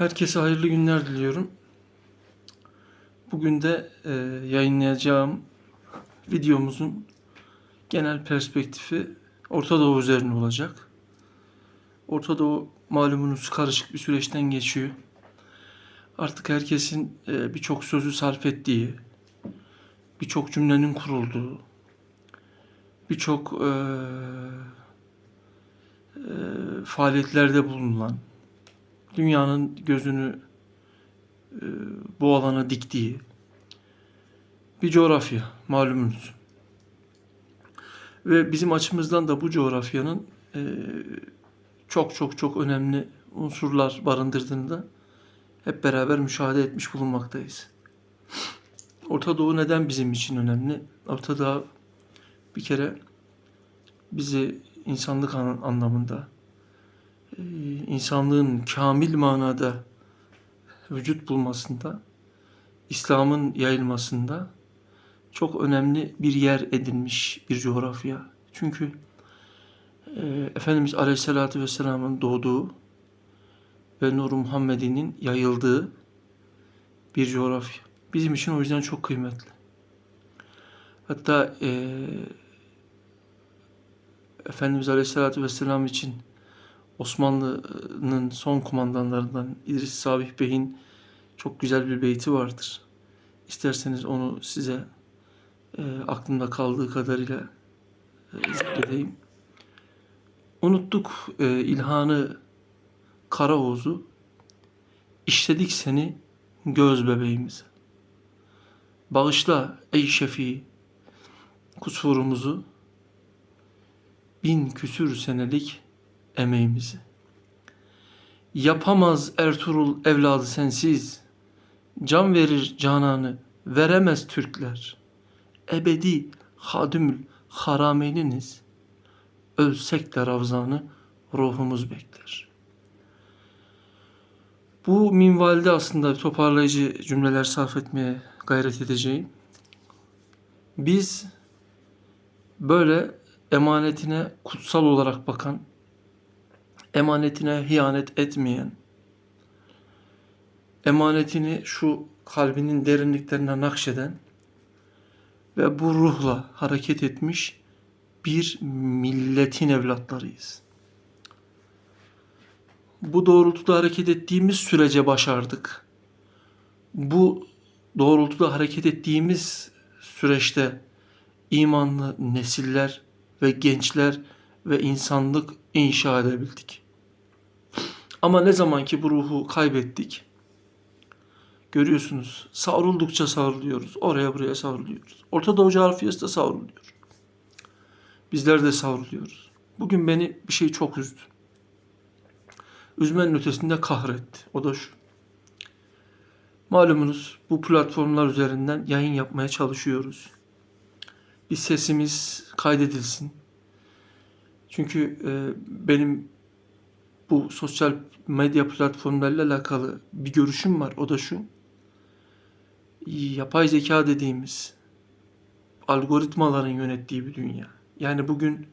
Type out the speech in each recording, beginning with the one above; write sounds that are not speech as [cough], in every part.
Herkese hayırlı günler diliyorum. Bugün de e, yayınlayacağım videomuzun genel perspektifi Orta Doğu üzerine olacak. Orta Doğu malumunuz karışık bir süreçten geçiyor. Artık herkesin e, birçok sözü sarf ettiği, birçok cümlenin kurulduğu, birçok e, e, faaliyetlerde bulunan, dünyanın gözünü e, bu alana diktiği bir coğrafya malumunuz. Ve bizim açımızdan da bu coğrafyanın e, çok çok çok önemli unsurlar barındırdığını da hep beraber müşahede etmiş bulunmaktayız. Orta Doğu neden bizim için önemli? Orta Doğu bir kere bizi insanlık an- anlamında insanlığın kamil manada vücut bulmasında, İslam'ın yayılmasında çok önemli bir yer edinmiş bir coğrafya. Çünkü e, Efendimiz Aleyhisselatü Vesselam'ın doğduğu ve Nur Muhammed'inin yayıldığı bir coğrafya. Bizim için o yüzden çok kıymetli. Hatta e, Efendimiz Aleyhisselatü Vesselam için Osmanlı'nın son kumandanlarından İdris Sabih Bey'in çok güzel bir beyti vardır. İsterseniz onu size e, aklımda kaldığı kadarıyla e, zikredeyim. Unuttuk e, ilhanı kara oğuzu, işledik seni göz bebeğimize. Bağışla ey şefi kusurumuzu, bin küsür senelik emeğimizi. Yapamaz Ertuğrul evladı sensiz, can verir cananı veremez Türkler. Ebedi hadümül harameyniniz, ölsek de ravzanı ruhumuz bekler. Bu minvalde aslında toparlayıcı cümleler sarf etmeye gayret edeceğim. Biz böyle emanetine kutsal olarak bakan, emanetine hiyanet etmeyen, emanetini şu kalbinin derinliklerine nakşeden ve bu ruhla hareket etmiş bir milletin evlatlarıyız. Bu doğrultuda hareket ettiğimiz sürece başardık. Bu doğrultuda hareket ettiğimiz süreçte imanlı nesiller ve gençler ve insanlık inşa edebildik. Ama ne zaman ki bu ruhu kaybettik, görüyorsunuz savruldukça savruluyoruz. Oraya buraya savruluyoruz. Orta Doğu coğrafyası da savruluyor. Bizler de savruluyoruz. Bugün beni bir şey çok üzdü. Üzmenin ötesinde kahretti. O da şu. Malumunuz bu platformlar üzerinden yayın yapmaya çalışıyoruz. Bir sesimiz kaydedilsin. Çünkü e, benim bu sosyal medya platformlarıyla alakalı bir görüşüm var. O da şu. Yapay zeka dediğimiz algoritmaların yönettiği bir dünya. Yani bugün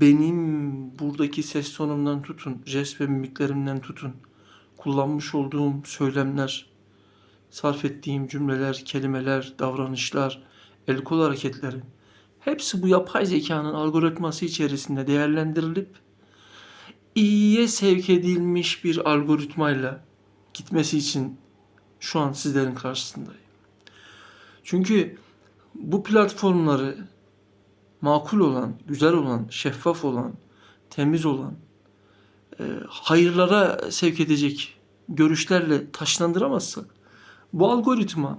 benim buradaki ses tonumdan tutun, jest ve mimiklerimden tutun, kullanmış olduğum söylemler, sarf ettiğim cümleler, kelimeler, davranışlar, el kol hareketleri hepsi bu yapay zekanın algoritması içerisinde değerlendirilip iyiye sevk edilmiş bir algoritmayla gitmesi için şu an sizlerin karşısındayım. Çünkü bu platformları makul olan, güzel olan, şeffaf olan, temiz olan, e, hayırlara sevk edecek görüşlerle taşlandıramazsak bu algoritma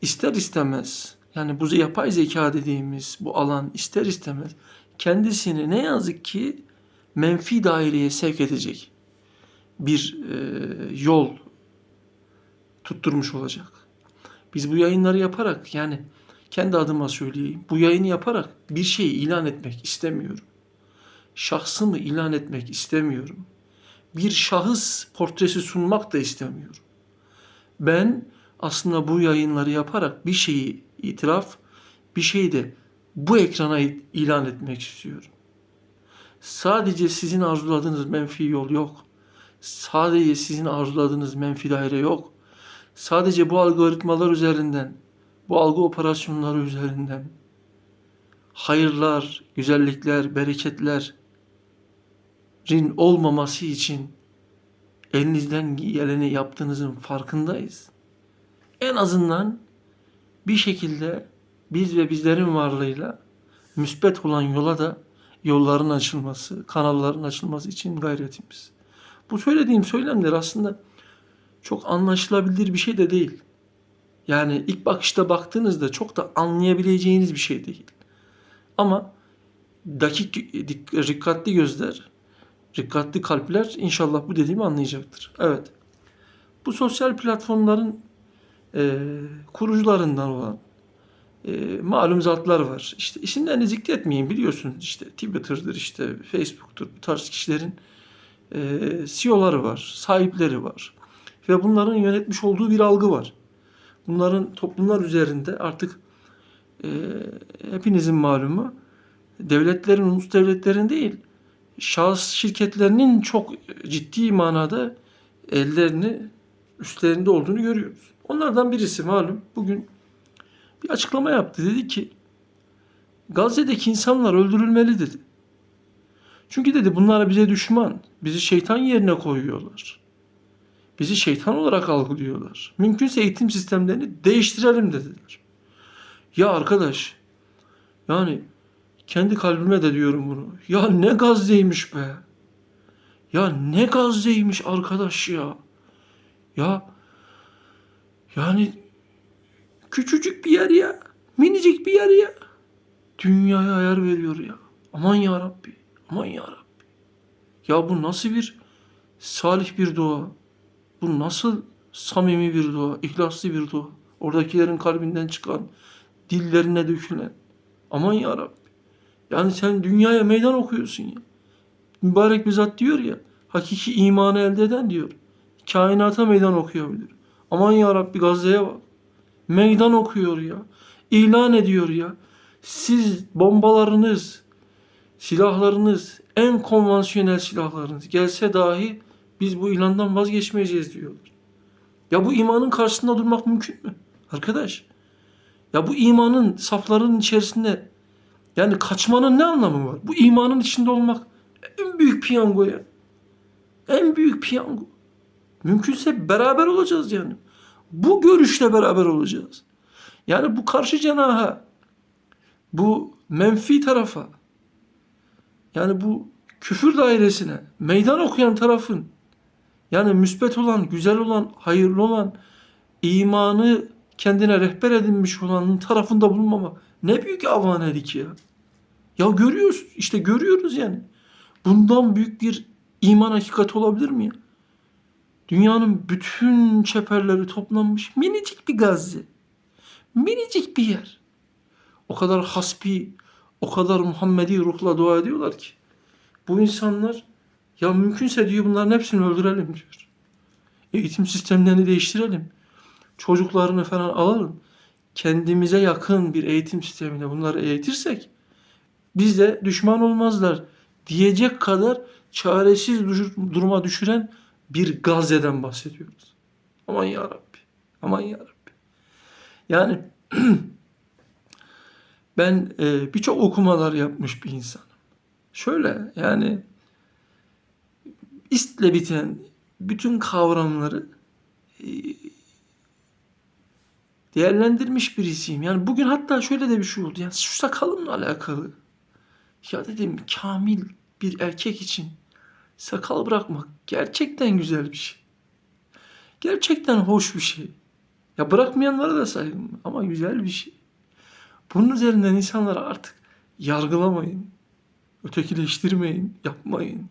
ister istemez yani bu yapay zeka dediğimiz bu alan ister istemez kendisini ne yazık ki menfi daireye sevk edecek bir e, yol tutturmuş olacak. Biz bu yayınları yaparak yani kendi adıma söyleyeyim. Bu yayını yaparak bir şeyi ilan etmek istemiyorum. Şahsımı ilan etmek istemiyorum. Bir şahıs portresi sunmak da istemiyorum. Ben aslında bu yayınları yaparak bir şeyi itiraf, bir şeyi de bu ekrana ilan etmek istiyorum. Sadece sizin arzuladığınız menfi yol yok. Sadece sizin arzuladığınız menfi daire yok. Sadece bu algoritmalar üzerinden, bu algı operasyonları üzerinden hayırlar, güzellikler, bereketlerin olmaması için elinizden geleni yaptığınızın farkındayız. En azından bir şekilde biz ve bizlerin varlığıyla müspet olan yola da yolların açılması, kanalların açılması için gayretimiz. Bu söylediğim söylemler aslında çok anlaşılabilir bir şey de değil. Yani ilk bakışta baktığınızda çok da anlayabileceğiniz bir şey değil. Ama dakik, dik- dikkatli gözler, dikkatli kalpler inşallah bu dediğimi anlayacaktır. Evet. Bu sosyal platformların e, kurucularından olan e, malum zatlar var. İşte isimlerini zikretmeyeyim biliyorsunuz işte Twitter'dır işte Facebook'tur bu tarz kişilerin e, CEO'ları var, sahipleri var. Ve bunların yönetmiş olduğu bir algı var. Bunların toplumlar üzerinde artık e, hepinizin malumu devletlerin, ulus devletlerin değil şahıs şirketlerinin çok ciddi manada ellerini üstlerinde olduğunu görüyoruz. Onlardan birisi malum bugün bir açıklama yaptı. Dedi ki Gazze'deki insanlar öldürülmeli dedi. Çünkü dedi bunlar bize düşman. Bizi şeytan yerine koyuyorlar. Bizi şeytan olarak algılıyorlar. Mümkünse eğitim sistemlerini değiştirelim dediler. Ya arkadaş yani kendi kalbime de diyorum bunu. Ya ne Gazze'ymiş be. Ya ne Gazze'ymiş arkadaş ya. Ya yani küçücük bir yer ya. Minicik bir yer ya. Dünyaya ayar veriyor ya. Aman ya Rabbi. Aman ya Rabbi. Ya bu nasıl bir salih bir dua? Bu nasıl samimi bir dua, ihlaslı bir dua? Oradakilerin kalbinden çıkan, dillerine dökülen. Aman ya Rabbi. Yani sen dünyaya meydan okuyorsun ya. Mübarek bir zat diyor ya, hakiki imanı elde eden diyor. Kainata meydan okuyabilir. Aman ya Rabbi Gazze'ye bak. Meydan okuyor ya. İlan ediyor ya. Siz bombalarınız, silahlarınız, en konvansiyonel silahlarınız gelse dahi biz bu ilandan vazgeçmeyeceğiz diyorlar. Ya bu imanın karşısında durmak mümkün mü? Arkadaş. Ya bu imanın saflarının içerisinde yani kaçmanın ne anlamı var? Bu imanın içinde olmak en büyük piyango ya. En büyük piyango. Mümkünse beraber olacağız yani. Bu görüşle beraber olacağız. Yani bu karşı cenaha, bu menfi tarafa, yani bu küfür dairesine meydan okuyan tarafın, yani müsbet olan, güzel olan, hayırlı olan, imanı kendine rehber edinmiş olanın tarafında bulunmamak ne büyük avanelik ya. Ya görüyoruz, işte görüyoruz yani. Bundan büyük bir iman hakikati olabilir mi ya? Dünyanın bütün çeperleri toplanmış minicik bir Gazze. Minicik bir yer. O kadar hasbi, o kadar Muhammedi ruhla dua ediyorlar ki. Bu insanlar ya mümkünse diyor bunların hepsini öldürelim diyor. Eğitim sistemlerini değiştirelim. Çocuklarını falan alalım. Kendimize yakın bir eğitim sistemine bunları eğitirsek bize düşman olmazlar diyecek kadar çaresiz duruma düşüren bir Gazze'den bahsediyoruz. Aman ya Rabbi. Aman ya Rabbi. Yani [clears throat] ben e, birçok okumalar yapmış bir insanım. Şöyle yani istle biten bütün kavramları e, değerlendirmiş birisiyim. Yani bugün hatta şöyle de bir şey oldu. Yani şu sakalımla alakalı. Ya dedim kamil bir erkek için sakal bırakmak gerçekten güzel bir şey. Gerçekten hoş bir şey. Ya bırakmayanlara da saygım ama güzel bir şey. Bunun üzerinden insanları artık yargılamayın. Ötekileştirmeyin, yapmayın.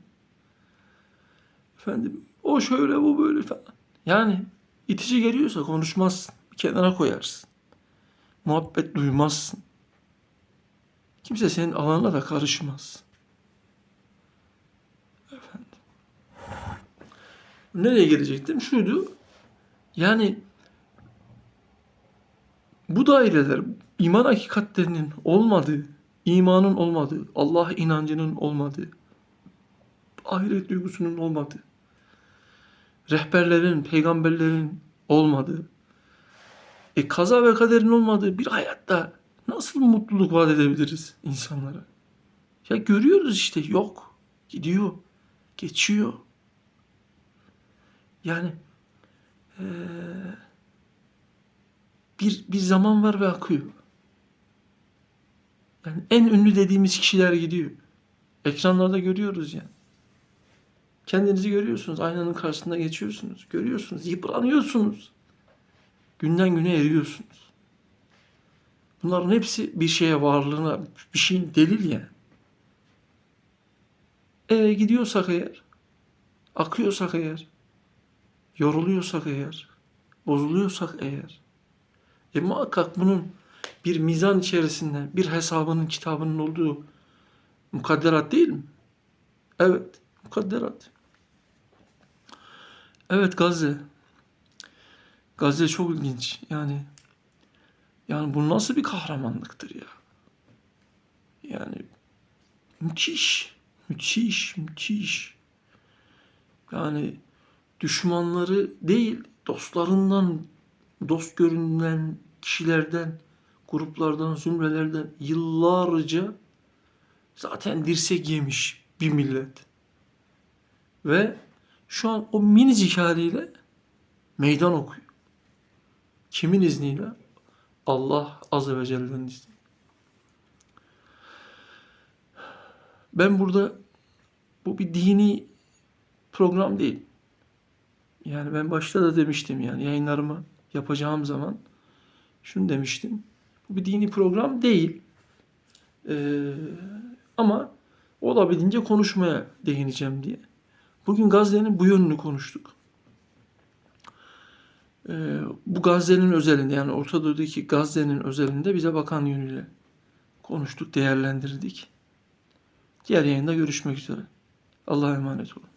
Efendim o şöyle bu böyle falan. Yani itici geliyorsa konuşmazsın. Bir kenara koyarsın. Muhabbet duymazsın. Kimse senin alanına da karışmaz. Nereye gelecektim? Şuydu. Yani bu daireler iman hakikatlerinin olmadığı, imanın olmadığı, Allah inancının olmadığı, ahiret duygusunun olmadığı, rehberlerin, peygamberlerin olmadığı, e, kaza ve kaderin olmadığı bir hayatta nasıl mutluluk vaat edebiliriz insanlara? Ya görüyoruz işte yok. Gidiyor. Geçiyor. Yani eee, bir bir zaman var ve akıyor. Yani en ünlü dediğimiz kişiler gidiyor. Ekranlarda görüyoruz yani. Kendinizi görüyorsunuz. Aynanın karşısında geçiyorsunuz. Görüyorsunuz. Yıpranıyorsunuz. Günden güne eriyorsunuz. Bunların hepsi bir şeye varlığına, bir şeyin delil yani. E gidiyorsak eğer, akıyorsak eğer, yoruluyorsak eğer, bozuluyorsak eğer, e muhakkak bunun bir mizan içerisinde, bir hesabının, kitabının olduğu mukadderat değil mi? Evet, mukadderat. Evet Gazze. Gazze çok ilginç. Yani yani bu nasıl bir kahramanlıktır ya? Yani müthiş, müthiş, müthiş. Yani düşmanları değil, dostlarından, dost görünen kişilerden, gruplardan, zümrelerden yıllarca zaten dirsek yemiş bir millet. Ve şu an o minicik haliyle meydan okuyor. Kimin izniyle? Allah Azze ve Celle'nin izniyle. Ben burada bu bir dini program değil. Yani ben başta da demiştim yani yayınlarımı yapacağım zaman şunu demiştim. Bu bir dini program değil. Ee, ama olabildiğince konuşmaya değineceğim diye. Bugün Gazze'nin bu yönünü konuştuk. Ee, bu Gazze'nin özelinde yani Orta Doğu'daki Gazze'nin özelinde bize bakan yönüyle konuştuk, değerlendirdik. Diğer yayında görüşmek üzere. Allah'a emanet olun.